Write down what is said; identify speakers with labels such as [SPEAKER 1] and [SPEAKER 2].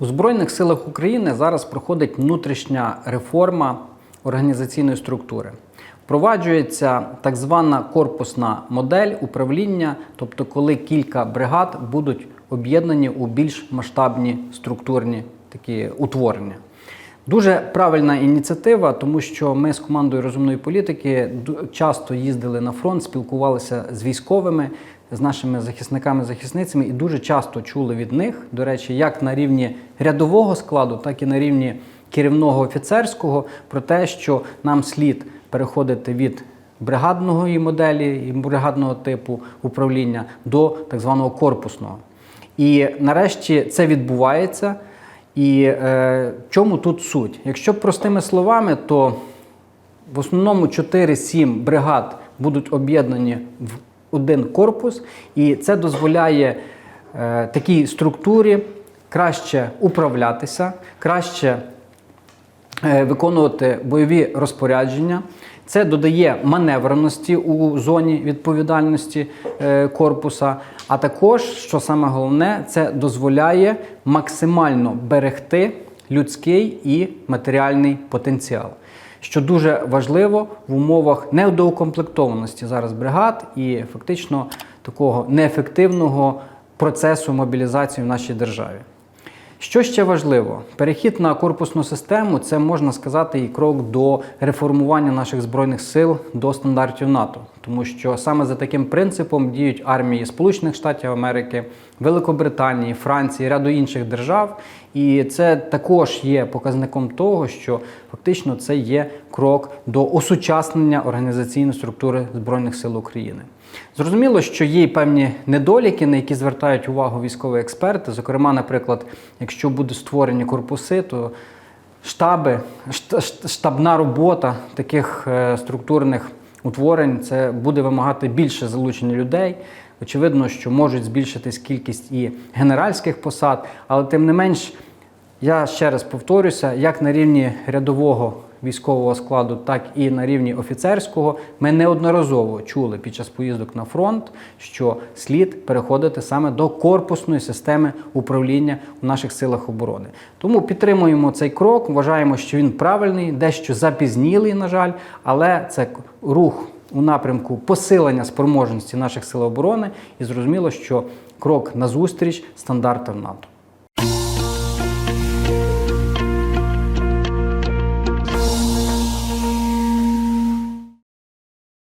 [SPEAKER 1] У Збройних силах України зараз проходить внутрішня реформа організаційної структури. Впроваджується так звана корпусна модель управління, тобто коли кілька бригад будуть об'єднані у більш масштабні структурні такі утворення. Дуже правильна ініціатива, тому що ми з командою розумної політики часто їздили на фронт, спілкувалися з військовими, з нашими захисниками захисницями і дуже часто чули від них, до речі, як на рівні рядового складу, так і на рівні керівного офіцерського, про те, що нам слід переходити від бригадної моделі і бригадного типу управління до так званого корпусного. І нарешті це відбувається. І е, чому тут суть? Якщо простими словами, то в основному 4-7 бригад будуть об'єднані в один корпус, і це дозволяє е, такій структурі краще управлятися, краще е, виконувати бойові розпорядження. Це додає маневреності у зоні відповідальності е, корпуса. А також, що саме головне, це дозволяє максимально берегти людський і матеріальний потенціал, що дуже важливо в умовах недоукомплектованості зараз бригад і фактично такого неефективного процесу мобілізації в нашій державі. Що ще важливо, перехід на корпусну систему це можна сказати і крок до реформування наших збройних сил до стандартів НАТО, тому що саме за таким принципом діють армії Сполучених Штатів Америки, Великобританії, Франції, ряду інших держав. І це також є показником того, що фактично це є крок до осучаснення організаційної структури збройних сил України. Зрозуміло, що є й певні недоліки, на які звертають увагу військові експерти. Зокрема, наприклад, якщо будуть створені корпуси, то штаби, шт- шт- штабна робота таких е, структурних утворень це буде вимагати більше залучення людей. Очевидно, що можуть збільшитись кількість і генеральських посад, але тим не менш, я ще раз повторюся, як на рівні рядового військового складу, так і на рівні офіцерського, ми неодноразово чули під час поїздок на фронт, що слід переходити саме до корпусної системи управління у наших силах оборони. Тому підтримуємо цей крок, вважаємо, що він правильний, дещо запізнілий, на жаль, але це рух у напрямку посилення спроможності наших сил оборони, і зрозуміло, що крок назустріч стандартам НАТО.